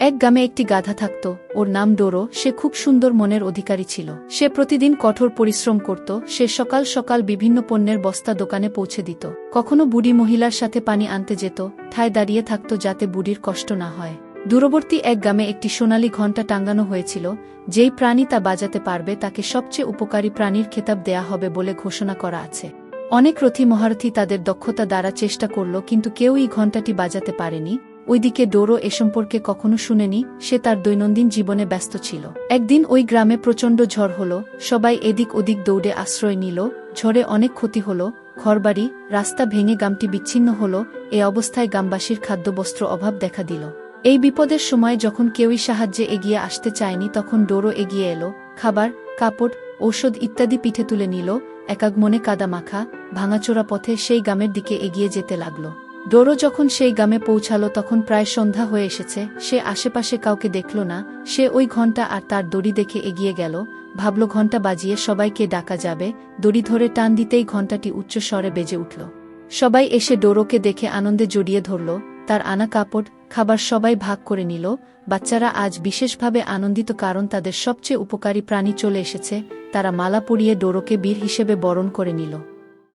এক গ্রামে একটি গাধা থাকত, ওর নাম ডোরো, সে খুব সুন্দর মনের অধিকারী ছিল। সে প্রতিদিন কঠোর পরিশ্রম করত, সে সকাল সকাল বিভিন্ন পণ্যের বস্তা দোকানে পৌঁছে দিত। কখনো বুড়ি মহিলার সাথে পানি আনতে যেত, ঠায় দাঁড়িয়ে থাকত যাতে বুড়ির কষ্ট না হয়। দূরবর্তী এক গ্রামে একটি সোনালী ঘণ্টা টাঙ্গানো হয়েছিল, যেই প্রাণী তা বাজাতে পারবে তাকে সবচেয়ে উপকারী প্রাণীর খেতাব দেয়া হবে বলে ঘোষণা করা আছে। অনেক রথী মহারথী তাদের দক্ষতা দ্বারা চেষ্টা করল, কিন্তু কেউই ঘণ্টাটি বাজাতে পারেনি। ওইদিকে ডোরো এ সম্পর্কে কখনো শুনেনি, সে তার দৈনন্দিন জীবনে ব্যস্ত ছিল। একদিন ওই গ্রামে প্রচণ্ড ঝড় হল, সবাই এদিক ওদিক দৌড়ে আশ্রয় নিল, ঝড়ে অনেক ক্ষতি হল, ঘরবাড়ি, রাস্তা ভেঙে গ্রামটি বিচ্ছিন্ন হল, এ অবস্থায় গ্রামবাসীর খাদ্যবস্ত্র অভাব দেখা দিল। এই বিপদের সময় যখন কেউই সাহায্যে এগিয়ে আসতে চায়নি, তখন ডোরো এগিয়ে এলো, খাবার, কাপড়, ঔষধ ইত্যাদি পিঠে তুলে নিল, একাগমনে কাদা মাখা ভাঙাচোরা পথে সেই গ্রামের দিকে এগিয়ে যেতে লাগল। ডোরো যখন সেই গ্রামে পৌঁছালো তখন প্রায় সন্ধ্যা হয়ে এসেছে, সে আশেপাশে কাউকে দেখল না, সে ওই ঘণ্টা আর তার দড়ি দেখে এগিয়ে গেল, ভাবল ঘণ্টা বাজিয়ে সবাইকে ডাকা যাবে, দড়ি ধরে টান দিতেই ঘণ্টাটি উচ্চ স্বরে বেজে উঠল। সবাই এসে ডোরোকে দেখে আনন্দে জড়িয়ে ধরল, তার আনা কাপড়, খাবার সবাই ভাগ করে নিল, বাচ্চারা আজ বিশেষভাবে আনন্দিত কারণ তাদের সবচেয়ে উপকারী প্রাণী চলে এসেছে, তারা মালা পরিয়ে ডোরোকে বীর হিসেবে বরণ করে নিল।